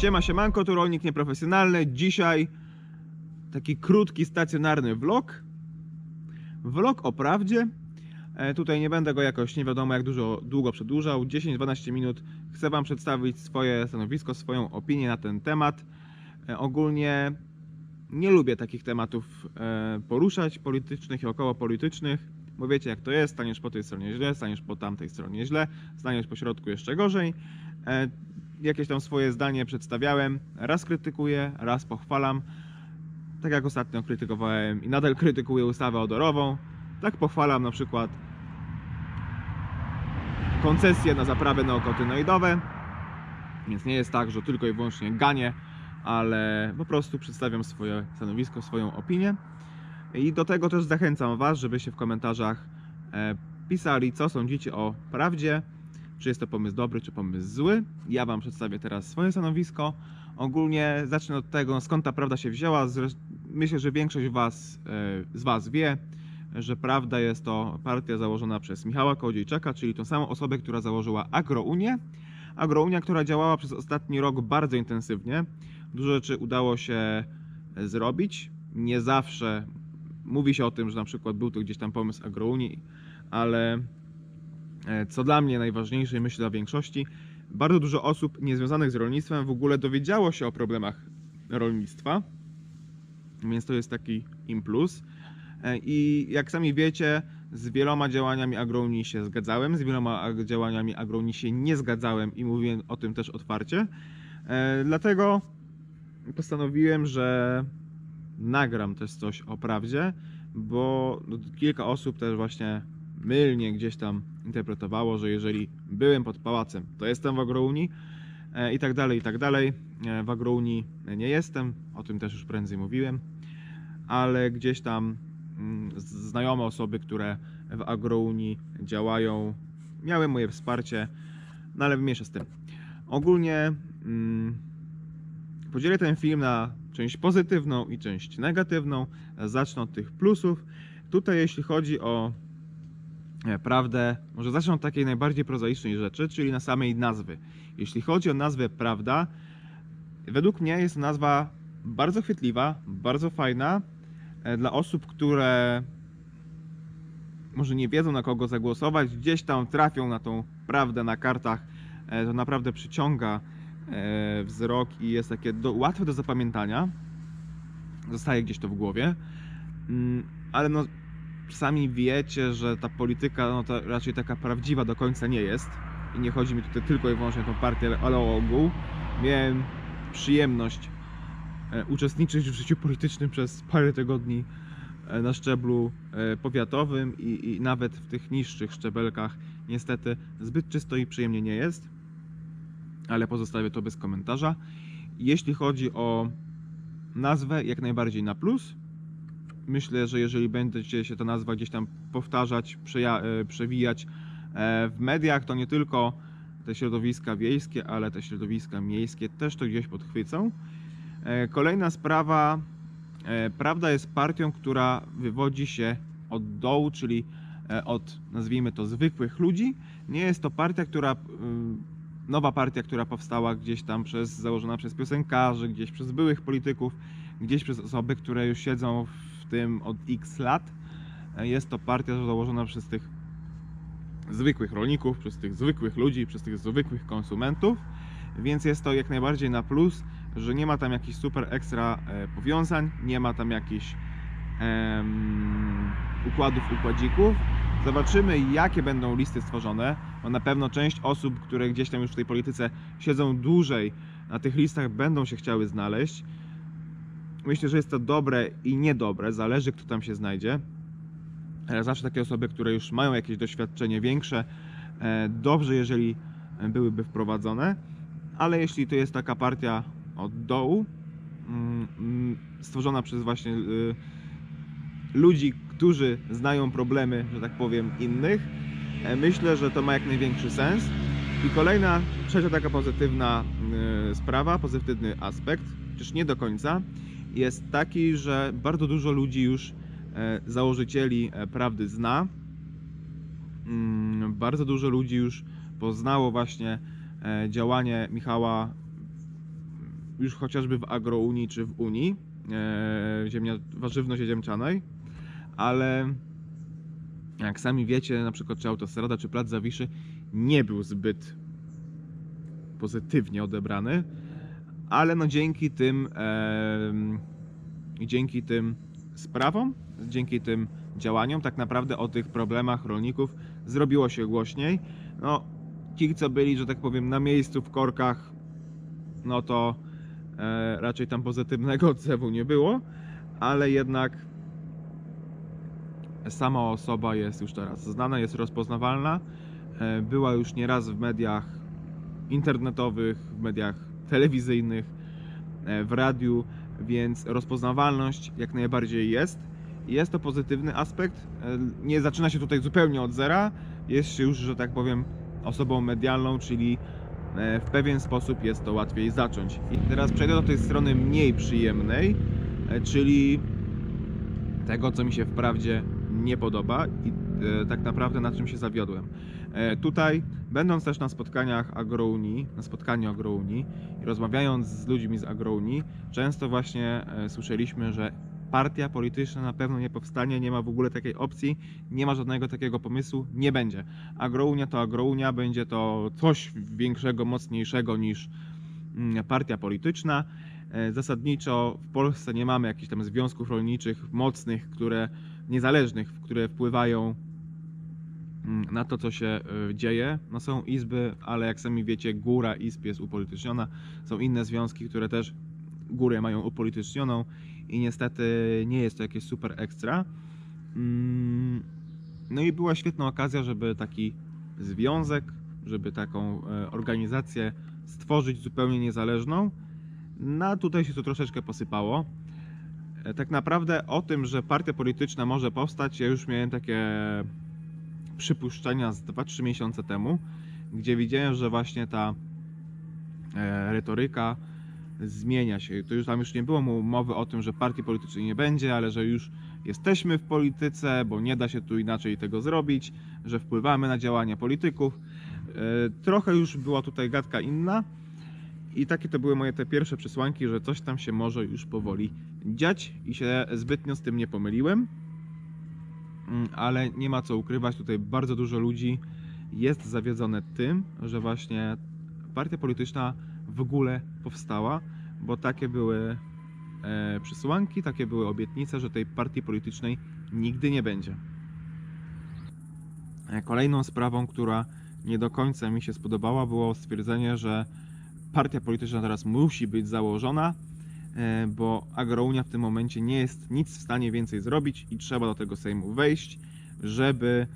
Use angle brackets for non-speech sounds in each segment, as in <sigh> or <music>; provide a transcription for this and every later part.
Siema, siemanko, tu rolnik nieprofesjonalny. Dzisiaj taki krótki, stacjonarny vlog. Vlog o prawdzie. E, tutaj nie będę go jakoś nie wiadomo jak dużo, długo przedłużał. 10-12 minut. Chcę Wam przedstawić swoje stanowisko, swoją opinię na ten temat. E, ogólnie nie lubię takich tematów e, poruszać, politycznych i około politycznych, bo wiecie jak to jest, staniesz po tej stronie źle, staniesz po tamtej stronie źle, staniesz po środku jeszcze gorzej. E, jakieś tam swoje zdanie przedstawiałem, raz krytykuję, raz pochwalam. Tak jak ostatnio krytykowałem i nadal krytykuję ustawę odorową, tak pochwalam na przykład koncesje na zaprawy neokotynoidowe. Więc nie jest tak, że tylko i wyłącznie ganię, ale po prostu przedstawiam swoje stanowisko, swoją opinię. I do tego też zachęcam Was, żebyście w komentarzach e, pisali, co sądzicie o prawdzie, czy jest to pomysł dobry, czy pomysł zły. Ja Wam przedstawię teraz swoje stanowisko. Ogólnie zacznę od tego, skąd ta prawda się wzięła. Myślę, że większość was, e, z Was wie, że Prawda jest to partia założona przez Michała Kołodziejczaka, czyli tą samą osobę, która założyła Agrounię. Agrounia, która działała przez ostatni rok bardzo intensywnie. Dużo rzeczy udało się zrobić. Nie zawsze mówi się o tym, że na przykład był to gdzieś tam pomysł Agrounii, ale e, co dla mnie najważniejsze i myślę dla większości, bardzo dużo osób niezwiązanych z rolnictwem w ogóle dowiedziało się o problemach rolnictwa, więc to jest taki im plus. E, I jak sami wiecie, z wieloma działaniami Agrounii się zgadzałem, z wieloma działaniami Agrounii się nie zgadzałem i mówiłem o tym też otwarcie. E, Dlatego postanowiłem, że nagram też coś o prawdzie, bo no, kilka osób też właśnie mylnie gdzieś tam interpretowało, że jeżeli byłem pod pałacem, to jestem w Agrounii e, i tak dalej, i tak dalej. E, W Agrounii nie jestem, o tym też już prędzej mówiłem, ale gdzieś tam mm, znajome osoby, które w Agrounii działają, miały moje wsparcie, no ale mniejsza z tym. Ogólnie mm, podzielę ten film na część pozytywną i część negatywną. Zacznę od tych plusów. Tutaj jeśli chodzi o prawdę, może zacznę od takiej najbardziej prozaicznej rzeczy, czyli na samej nazwy. Jeśli chodzi o nazwę prawda, według mnie jest nazwa bardzo chwytliwa, bardzo fajna e, dla osób, które może nie wiedzą na kogo zagłosować, gdzieś tam trafią na tą prawdę na kartach, e, to naprawdę przyciąga e, wzrok i jest takie do, łatwe do zapamiętania. Zostaje gdzieś to w głowie. Mm, Ale no, sami wiecie, że ta polityka no, to raczej taka prawdziwa do końca nie jest. I nie chodzi mi tutaj tylko i wyłącznie o tą partię, ale o ogół. Miałem przyjemność e, uczestniczyć w życiu politycznym przez parę tygodni e, na szczeblu e, powiatowym i, i nawet w tych niższych szczebelkach niestety zbyt czysto i przyjemnie nie jest, ale pozostawię to bez komentarza. Jeśli chodzi o nazwę, jak najbardziej na plus. Myślę, że jeżeli będzie się ta nazwa gdzieś tam powtarzać, e, przewijać e, w mediach, to nie tylko te środowiska wiejskie, ale te środowiska miejskie też to gdzieś podchwycą. E, Kolejna sprawa. Prawda jest partią, która wywodzi się od dołu, czyli od, nazwijmy to, zwykłych ludzi. Nie jest to partia, która, ym, nowa partia, która powstała gdzieś tam przez, założona przez piosenkarzy, gdzieś przez byłych polityków, gdzieś przez osoby, które już siedzą w tym od x lat. E, Jest to partia założona przez tych zwykłych rolników, przez tych zwykłych ludzi, przez tych zwykłych konsumentów, więc jest to jak najbardziej na plus, że nie ma tam jakichś super ekstra e, powiązań, nie ma tam jakichś em, układów, układzików. Zobaczymy, jakie będą listy stworzone, bo na pewno część osób, które gdzieś tam już w tej polityce siedzą dłużej, na tych listach będą się chciały znaleźć. Myślę, że jest to dobre i niedobre, zależy kto tam się znajdzie. Zawsze takie osoby, które już mają jakieś doświadczenie większe, e, dobrze, jeżeli byłyby wprowadzone, ale jeśli to jest taka partia od dołu, mm, stworzona przez właśnie y, ludzi, którzy znają problemy, że tak powiem, innych, e, myślę, że to ma jak największy sens. I kolejna, trzecia taka pozytywna y, sprawa, pozytywny aspekt, chociaż nie do końca, jest taki, że bardzo dużo ludzi już e, założycieli e, prawdy zna. Mm, Bardzo dużo ludzi już poznało właśnie e, działanie Michała już chociażby w agrounii czy w Unii, ziemia, warzywność ziemczanej, ale jak sami wiecie, na przykład czy autostrada, czy plac Zawiszy nie był zbyt pozytywnie odebrany, ale no dzięki tym em, dzięki tym sprawom, dzięki tym działaniom tak naprawdę o tych problemach rolników zrobiło się głośniej. No, ci, co byli, że tak powiem, na miejscu w korkach, no to e, raczej tam pozytywnego <laughs> odzewu nie było, ale jednak sama osoba jest już teraz znana, jest rozpoznawalna. E, była już nieraz w mediach internetowych, w mediach telewizyjnych, e, w radiu, więc rozpoznawalność jak najbardziej jest. Jest to pozytywny aspekt. E, Nie zaczyna się tutaj zupełnie od zera. Jest się już, że tak powiem, osobą medialną, czyli e, w pewien sposób jest to łatwiej zacząć. I teraz przejdę do tej strony mniej przyjemnej, czyli tego, co mi się wprawdzie nie podoba i tak naprawdę na czym się zawiodłem. E, tutaj, będąc też na spotkaniach agrounii, na spotkaniu agrounii i rozmawiając z ludźmi z agrounii, często właśnie e, słyszeliśmy, że partia polityczna na pewno nie powstanie, nie ma w ogóle takiej opcji, nie ma żadnego takiego pomysłu, nie będzie. Agrounia to agrounia, będzie to coś większego, mocniejszego niż mm, partia polityczna. E, Zasadniczo w Polsce nie mamy jakichś tam związków rolniczych mocnych, które niezależnych, które wpływają na to, co się y, dzieje. No są izby, ale jak sami wiecie, góra izb jest upolityczniona. Są inne związki, które też górę mają upolitycznioną i niestety nie jest to jakieś super ekstra. Mm, No i była świetna okazja, żeby taki związek, żeby taką e, organizację stworzyć zupełnie niezależną. No tutaj się to troszeczkę posypało. E, Tak naprawdę o tym, że partia polityczna może powstać, ja już miałem takie przypuszczenia z 2-3 miesiące temu, gdzie widziałem, że właśnie ta e, retoryka zmienia się. To już tam już nie było mowy o tym, że partii politycznej nie będzie, ale że już jesteśmy w polityce, bo nie da się tu inaczej tego zrobić, że wpływamy na działania polityków. E, Trochę już była tutaj gadka inna. I takie to były moje te pierwsze przesłanki, że coś tam się może już powoli dziać i się zbytnio z tym nie pomyliłem. Mm, Ale nie ma co ukrywać, tutaj bardzo dużo ludzi jest zawiedzone tym, że właśnie partia polityczna w ogóle powstała, bo takie były e, przesłanki, takie były obietnice, że tej partii politycznej nigdy nie będzie. E, Kolejną sprawą, która nie do końca mi się spodobała, było stwierdzenie, że partia polityczna teraz musi być założona, bo Agrounia w tym momencie nie jest nic w stanie więcej zrobić i trzeba do tego Sejmu wejść, żeby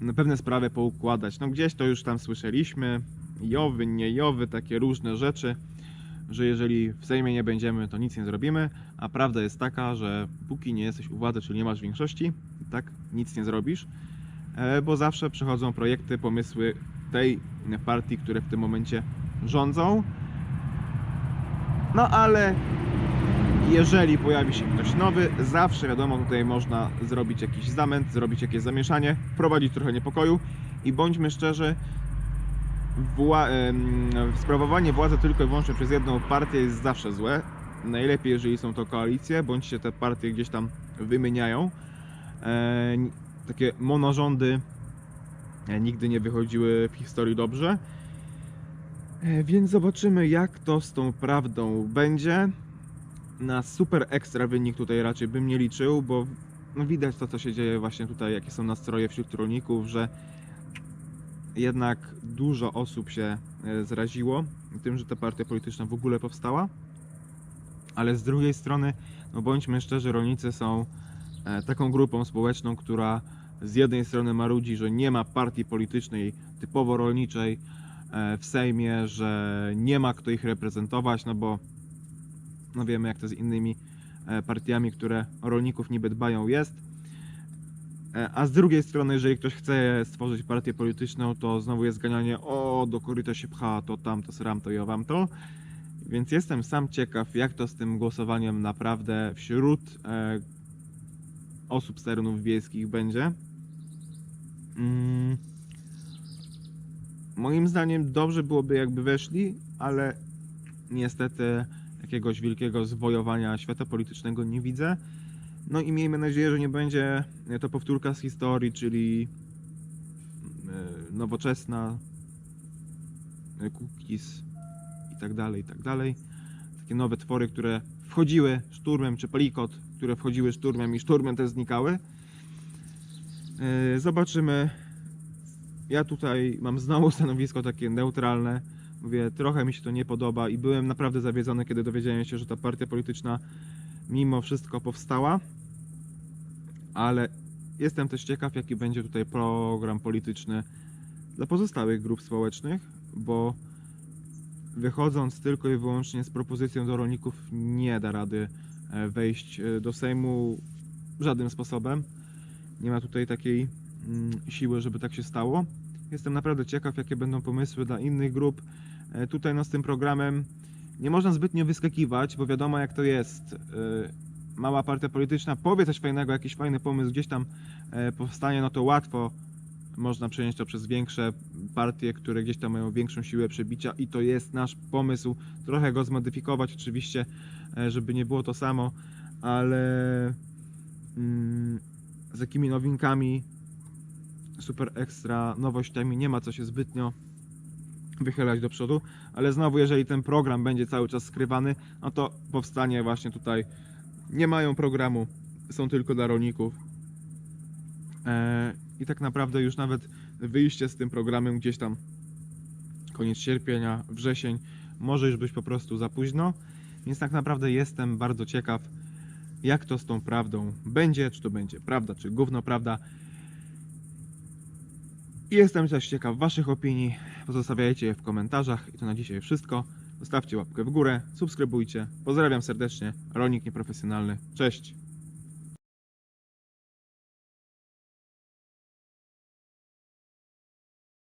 no, pewne sprawy poukładać. No gdzieś to już tam słyszeliśmy, jowy, nie jowy, takie różne rzeczy, że jeżeli w Sejmie nie będziemy, to nic nie zrobimy, a prawda jest taka, że póki nie jesteś u władzy, czyli nie masz większości, tak nic nie zrobisz, e, bo zawsze przychodzą projekty, pomysły tej partii, które w tym momencie rządzą. No ale jeżeli pojawi się ktoś nowy, zawsze wiadomo, tutaj można zrobić jakiś zamęt, zrobić jakieś zamieszanie, wprowadzić trochę niepokoju i bądźmy szczerzy, wła- sprawowanie władzy tylko i wyłącznie przez jedną partię jest zawsze złe. Najlepiej, jeżeli są to koalicje, bądź się te partie gdzieś tam wymieniają. E, takie monarządy e, nigdy nie wychodziły w historii dobrze. E, Więc zobaczymy, jak to z tą prawdą będzie. Na super ekstra wynik tutaj raczej bym nie liczył, bo no widać to, co się dzieje właśnie tutaj, jakie są nastroje wśród rolników, że jednak dużo osób się e, zraziło tym, że ta partia polityczna w ogóle powstała. Ale z drugiej strony, no bądźmy szczerzy, rolnicy są e, taką grupą społeczną, która z jednej strony marudzi, że nie ma partii politycznej typowo rolniczej w Sejmie, że nie ma kto ich reprezentować, no bo no wiemy jak to z innymi e, partiami, które rolników niby dbają jest. E, A z drugiej strony, jeżeli ktoś chce stworzyć partię polityczną, to znowu jest ganianie, o, do koryta się pcha, to tam, to sram, to ja wam to. Więc jestem sam ciekaw, jak to z tym głosowaniem naprawdę wśród e, osób z terenów wiejskich będzie. Mm. Moim zdaniem dobrze byłoby jakby weszli, ale niestety jakiegoś wielkiego zwojowania świata politycznego nie widzę. No i miejmy nadzieję, że nie będzie to powtórka z historii, czyli e, nowoczesna, e, cookies i tak dalej, i tak dalej. Takie nowe twory, które wchodziły szturmem, czy palikot, które wchodziły szturmem i szturmem też znikały. E, Zobaczymy. Ja tutaj mam znowu <laughs> stanowisko takie neutralne. Mówię, trochę mi się to nie podoba i byłem naprawdę zawiedzony, kiedy dowiedziałem się, że ta partia polityczna mimo wszystko powstała. Ale jestem też ciekaw, jaki będzie tutaj program polityczny dla pozostałych grup społecznych, bo wychodząc tylko i wyłącznie z propozycją do rolników nie da rady e, wejść e, do Sejmu żadnym sposobem. Nie ma tutaj takiej mm, siły, żeby tak się stało. Jestem naprawdę ciekaw, jakie będą pomysły dla innych grup. E, Tutaj no, z tym programem nie można zbytnio wyskakiwać, bo wiadomo jak to jest. E, Mała partia polityczna powie coś fajnego, jakiś fajny pomysł gdzieś tam e, powstanie, no to łatwo można przenieść to przez większe partie, które gdzieś tam mają większą siłę przebicia i to jest nasz pomysł. Trochę go zmodyfikować oczywiście, żeby nie było to samo, ale mm, z jakimi nowinkami, super ekstra nowościami nie ma co się zbytnio wychylać do przodu, ale znowu jeżeli ten program będzie cały czas skrywany, no to powstanie właśnie tutaj nie mają programu, są tylko dla rolników. E, I tak naprawdę już nawet wyjście z tym programem gdzieś tam koniec sierpnia, wrzesień, może już być po prostu za późno. Więc tak naprawdę jestem bardzo ciekaw, jak to z tą prawdą będzie, czy to będzie prawda, czy gówno prawda. Jestem też ciekaw Waszych opinii. Pozostawiajcie je w komentarzach. I to na dzisiaj wszystko. Zostawcie łapkę w górę, subskrybujcie. Pozdrawiam serdecznie. Rolnik nieprofesjonalny. Cześć.